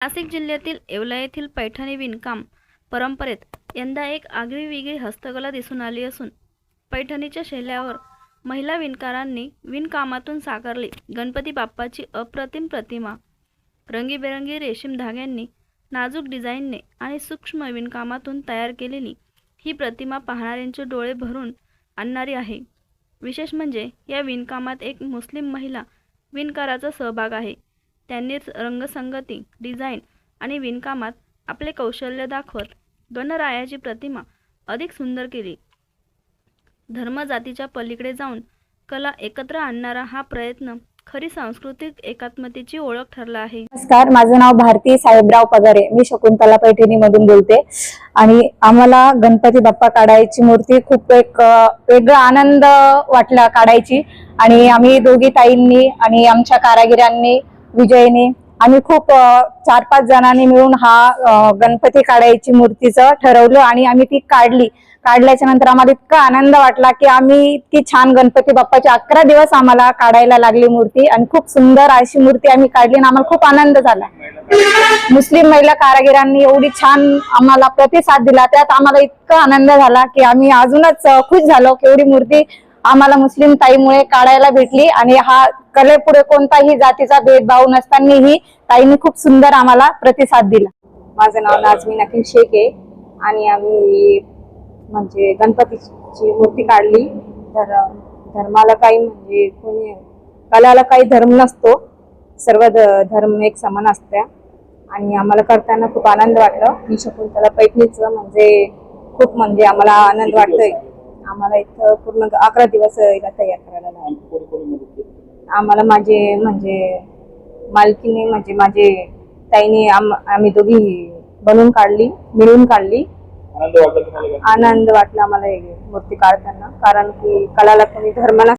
नाशिक जिल्ह्यातील येवला येथील पैठणी विणकाम परंपरेत यंदा एक आगळीवेगळी हस्तकला दिसून आली असून पैठणीच्या शैल्यावर महिला विणकारांनी विणकामातून साकारली गणपती बाप्पाची अप्रतिम प्रतिमा. रंगीबेरंगी रेशीम धाग्यांनी नाजूक डिझाईनने आणि सूक्ष्म विणकामातून तयार केलेली ही प्रतिमा पाहणाऱ्यांचे डोळे भरून आणणारी आहे. विशेष म्हणजे या विणकामात एक मुस्लिम महिला विणकाराचा सहभाग आहे. त्यांनी रंगसंगती डिझाईन आणि विणकामात आपले कौशल्य दाखवत गणरायाची प्रतिमा अधिक सुंदर केली. धर्म जातीच्या पलीकडे जाऊन कला एकत्र आणणारा हा प्रयत्न खरी सांस्कृतिक एकात्मतेची ओळख ठरला आहे. नमस्कार माझं नाव भारती साहेबराव पगारे. मी शकुंतला पैठणी मधून बोलते. आणि आम्हाला गणपती बाप्पा काढायची मूर्ती खूप एक वेगळा आनंद वाटला काढायची. आणि आम्ही दोघी ताईंनी आणि आमच्या कारागिरांनी विजयने आम्ही खूप चार पाच जणांनी मिळून हा गणपती काढायची मूर्तीचं ठरवलं आणि आम्ही ती काढली. काढल्याच्या नंतर आम्हाला इतका आनंद वाटला की आम्ही इतकी छान गणपती बाप्पाची अकरा दिवस आम्हाला काढायला लागली मूर्ती आणि खूप सुंदर अशी मूर्ती आम्ही काढली आणि आम्हाला खूप आनंद झाला. मुस्लिम महिला कारागिरांनी एवढी छान आम्हाला प्रतिसाद दिला त्यात आम्हाला इतका आनंद झाला की आम्ही अजूनच खुश झालो की एवढी मूर्ती आम्हाला मुस्लिम ताईमुळे काढायला भेटली आणि हा कलेपुढे कोणताही जातीचा भेदभाव नसतानाही ताईंनी खूप सुंदर आम्हाला प्रतिसाद दिला. माझं नाव नाझमीन अखिल शेख आहे आणि आम्ही म्हणजे गणपतीची मूर्ती काढली. तर धर्माला काही म्हणजे कोणी कलाला काही धर्म नसतो. सर्व ध- धर्म एक समान असत्या. आणि आम्हाला करताना खूप आनंद वाटला. मी शकुंतला पैठणीचं म्हणजे खूप म्हणजे आम्हाला आनंद वाटतोय. आम्हाला इथं पूर्ण अकरा दिवस याला तयार करायला लागले आम्हाला माझे म्हणजे मालकीने म्हणजे माझे ताईने आम आम्ही दोघी बनवून काढली मिळून काढली. आनंद वाटला आम्हाला मूर्ती काढताना कारण की कलाला कोणी धर्म